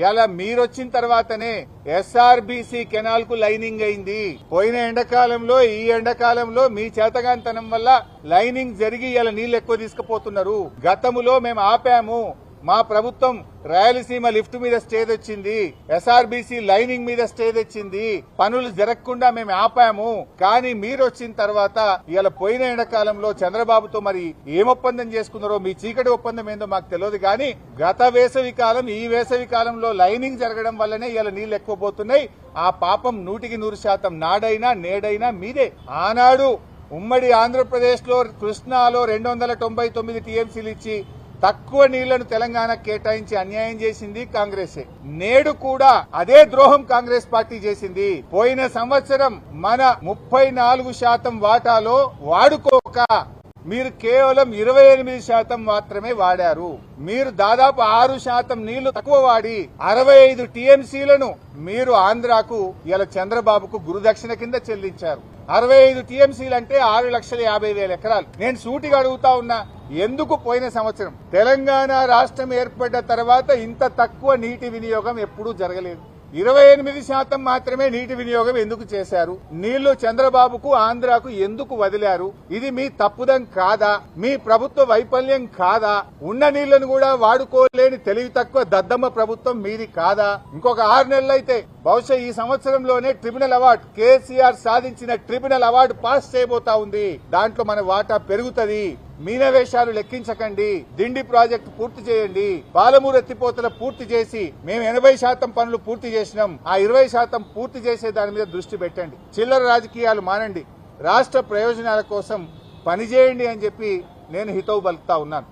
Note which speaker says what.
Speaker 1: ఇలా మీరొచ్చిన తర్వాతనే SRBC కెనాల్కు lining అయింది. పోయిన ఎండాకాలంలో ఈ ఎండాకాలంలో మీ చేతగాంతనం వల్ల లైనింగ్ జరిగి ఇలా నీళ్ళు ఎక్కువ తీసుకుపోతున్నారు. గతములో మేము ఆపాము. మా ప్రభుత్వం రాయలసీమ లిఫ్ట్ మీద స్టే తెచ్చింది ఎస్ఆర్బిసి లైనింగ్ మీద స్టే తెచ్చింది పనులు జరగకుండా మేము ఆపాము. కానీ మీరు వచ్చిన తర్వాత ఇవాళ పోయిన ఎండాకాలంలో చంద్రబాబుతో మరి ఏం ఒప్పందం చేసుకున్నారో మీ చీకటి ఒప్పందం ఏందో మాకు తెలియదు. కానీ గత వేసవి కాలం ఈ వేసవి కాలంలో లైనింగ్ జరగడం వల్లనే ఇవాళ నీళ్ళు ఎక్కువ పోతున్నాయి. ఆ పాపం నూటికి నూరు శాతం నాడైనా నేడైనా మీదే. ఆనాడు ఉమ్మడి ఆంధ్రప్రదేశ్లో కృష్ణాలో రెండు వందల తొంభై తొమ్మిది టీఎంసీలు ఇచ్చి తక్కువ నీళ్ళను తెలంగాణ కేటాయించి అన్యాయం చేసింది కాంగ్రెసే. నేడు కూడా అదే ద్రోహం కాంగ్రెస్ పార్టీ చేసింది. పోయిన సంవత్సరం మన ముప్పై నాలుగు శాతం వాటాలో వాడుకోక మీరు కేవలం ఇరవై ఎనిమిది శాతం మాత్రమే వాడారు. మీరు దాదాపు ఆరు శాతం నీళ్ళు తక్కువ వాడి అరవై ఐదు టీఎంసీలను మీరు ఆంధ్రాకు ఇలా చంద్రబాబుకు గురుదక్షిణ కింద చెల్లించారు. అరవై ఐదు టీఎంసీలు అంటే ఆరు లక్షల యాభై వేల ఎకరాలు. నేను సూటిగా అడుగుతా ఉన్నా ఎందుకు పోయిన సంవత్సరం? తెలంగాణ రాష్ట్రం ఏర్పడ్డ తర్వాత ఇంత తక్కువ నీటి వినియోగం ఎప్పుడూ జరగలేదు. ఇరవై ఎనిమిది శాతం మాత్రమే నీటి వినియోగం ఎందుకు చేశారు? నీళ్ళు చంద్రబాబుకు ఆంధ్రాకు ఎందుకు వదిలారు? ఇది మీ తప్పుదం కాదా? మీ ప్రభుత్వ వైఫల్యం కాదా? ఉన్న నీళ్ళను కూడా వాడుకోలేని తెలివి తక్కువ దద్దమ్మ ప్రభుత్వం మీది కాదా? ఇంకొక ఆరు నెలలు అయితే బహుశా ఈ సంవత్సరంలోనే ట్రిబ్యునల్ అవార్డు కేసీఆర్ సాధించిన ట్రిబ్యునల్ అవార్డు పాస్ చేయబోతా ఉంది. దాంట్లో మన వాటా పెరుగుతుంది. మీనవేశాలు లెక్కించకండి. దిండి ప్రాజెక్టు పూర్తి చేయండి. పాలమూరు ఎత్తిపోతల పూర్తి చేసి మేము ఎనభై శాతం పనులు పూర్తి చేసినాం. ఆ ఇరవై శాతం పూర్తి చేసే దాని మీద దృష్టి పెట్టండి. చిల్లర రాజకీయాలు మానండి. రాష్ట్ర ప్రయోజనాల కోసం పనిచేయండి అని చెప్పి నేను హితవు పలుకుతా ఉన్నాను.